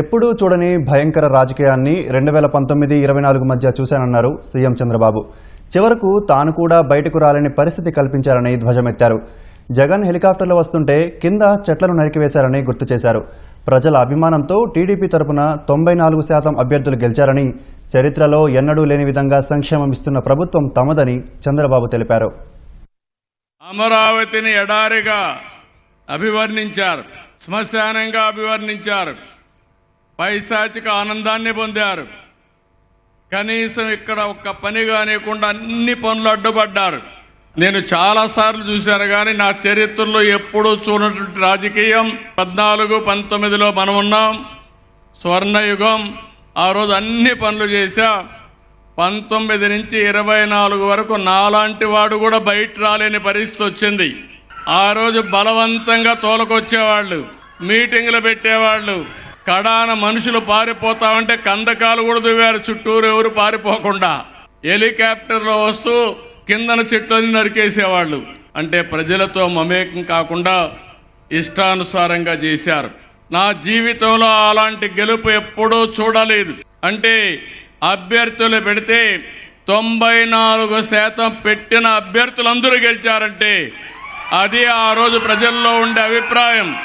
ఎప్పుడూ చూడని భయంకర రాజకీయాన్ని రెండు వేల పంతొమ్మిది ఇరవై నాలుగు మధ్య చూశానన్నారు సీఎం చంద్రబాబు. చివరకు తాను కూడా బయటకు రాలేని పరిస్థితి కల్పించారని ధ్వజమెత్తారు. జగన్ హెలికాప్టర్లు వస్తుంటే కింద చెట్లను నరికివేశారని గుర్తు చేశారు. ప్రజల అభిమానంతో టీడీపీ తరపున తొంభై నాలుగు శాతం అభ్యర్థులు గెలిచారని చరిత్రలో ఎన్నడూ లేని విధంగా సంక్షేమం ఇస్తున్న ప్రభుత్వం తమదని చంద్రబాబు తెలిపారు. అమరావతిని ఎడారిగా అభివర్ణించారు. శ్మశానంగా అభివర్ణించారు. పైశాచిక ఆనందాన్ని పొందారు. కనీసం ఇక్కడ ఒక్క పని కానివ్వకుండా అన్ని పనులు అడ్డుపడ్డారు. నేను చాలాసార్లు చూశాను కానీ నా చరిత్రలో ఎప్పుడూ చూడటువంటి రాజకీయం. పద్నాలుగు పంతొమ్మిదిలో మనం ఉన్నాం. స్వర్ణయుగం. ఆ రోజు అన్ని పనులు చేశా. పంతొమ్మిది నుంచి ఇరవై నాలుగు వరకు నాలాంటి వాడు కూడా బయట రాలేని పరిస్థితి వచ్చింది. ఆ రోజు బలవంతంగా తోలకొచ్చేవాళ్ళు. మీటింగ్లు పెట్టేవాళ్ళు. కడాన మనుషులు పారిపోతామంటే కందకాలు కూడా దువ్వారు. చుట్టూరు ఎవరు పారిపోకుండా. హెలికాప్టర్లో వస్తూ కిందన చెట్లని నరికేసేవాళ్ళు. అంటే ప్రజలతో మమేకం కాకుండా ఇష్టానుసారంగా చేశారు. నా జీవితంలో అలాంటి గెలుపు ఎప్పుడూ చూడలేదు. అంటే అభ్యర్థులు పెడితే తొంభై నాలుగు శాతం పెట్టిన అభ్యర్థులందరూ గెలిచారంటే అది ఆ రోజు ప్రజల్లో ఉండే అభిప్రాయం.